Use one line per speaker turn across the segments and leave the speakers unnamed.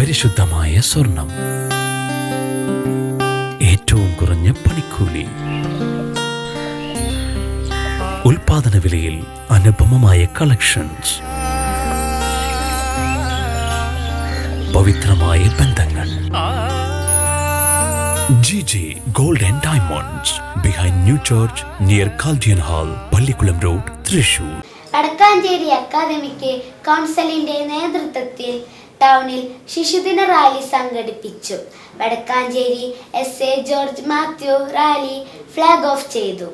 പരിശുദ്ധമായ സ്വർണം. ഏറ്റവും കുറഞ്ഞ പണിക്കൂലി. ഉൽപാദന വിലയിൽ അനുപമമായ കളക്ഷൻസ്. പവിത്രമായ ബന്ധങ്ങൾ. G G gold and diamonds behind new church near Chaldean hall Pallikulam road Thrissur
Vadakkanchery academic കൗൺസിലിന്റെ നേതൃത്വത്തിൽ ടൗണിൽ ശിശുദിന റാലി സംഘടിപ്പിച്ചു. Vadakkanchery S A George Mathew rally flag off ചെയ്തു.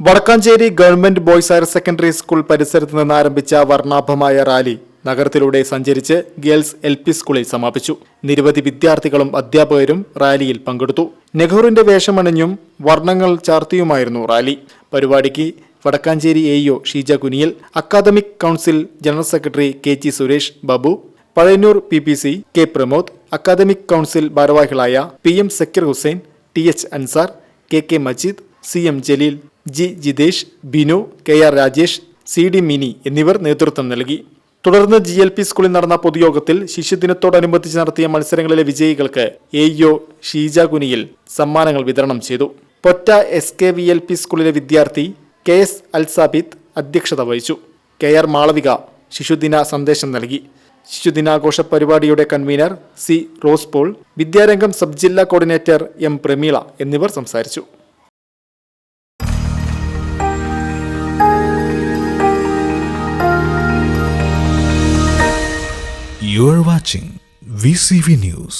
Vadakkanchery government boys higher secondary school പരിസരത്ത് നിന്ന് ആരംഭിച്ച വർണാഭമായ rally നഗരത്തിലൂടെ സഞ്ചരിച്ച് ഗേൾസ് എൽ പി സ്കൂളിൽ സമാപിച്ചു. നിരവധി വിദ്യാർത്ഥികളും അധ്യാപകരും റാലിയിൽ പങ്കെടുത്തു. നെഹ്റുവിന്റെ വേഷമണിഞ്ഞും വർണങ്ങൾ ചാർത്തിയുമായിരുന്നു റാലി. പരിപാടിക്ക് Vadakkanchery A E O Sheeja Kuniyil academic council general secretary K G Suresh Babu Pazhayannur P P C K Pramod academic council ഭാരവാഹികളായ P M Sakkeer Hussain T H Ansar K K Majeed C M Jaleel G Jithesh Binu K R Rajesh C D Mini എന്നിവർ നേതൃത്വം നൽകി. തുടർന്ന് G L P സ്കൂളിൽ നടന്ന പൊതുയോഗത്തിൽ ശിശുദിനത്തോടനുബന്ധിച്ച് നടത്തിയ മത്സരങ്ങളിലെ വിജയികൾക്ക് എ ഇഒ ഷീജ കുനിയിൽ സമ്മാനങ്ങൾ വിതരണം ചെയ്തു. Potta S K V L P സ്കൂളിലെ വിദ്യാർത്ഥി കെ എസ് അൽസാബിത്ത് അധ്യക്ഷത വഹിച്ചു. കെ ആർ മാളവിക ശിശുദിന സന്ദേശം നൽകി. ശിശുദിനാഘോഷ പരിപാടിയുടെ convener C Rose Paul Vidyarangam sub ജില്ലാ കോർഡിനേറ്റർ എം പ്രമീള എന്നിവർ സംസാരിച്ചു.
You are watching VCV News.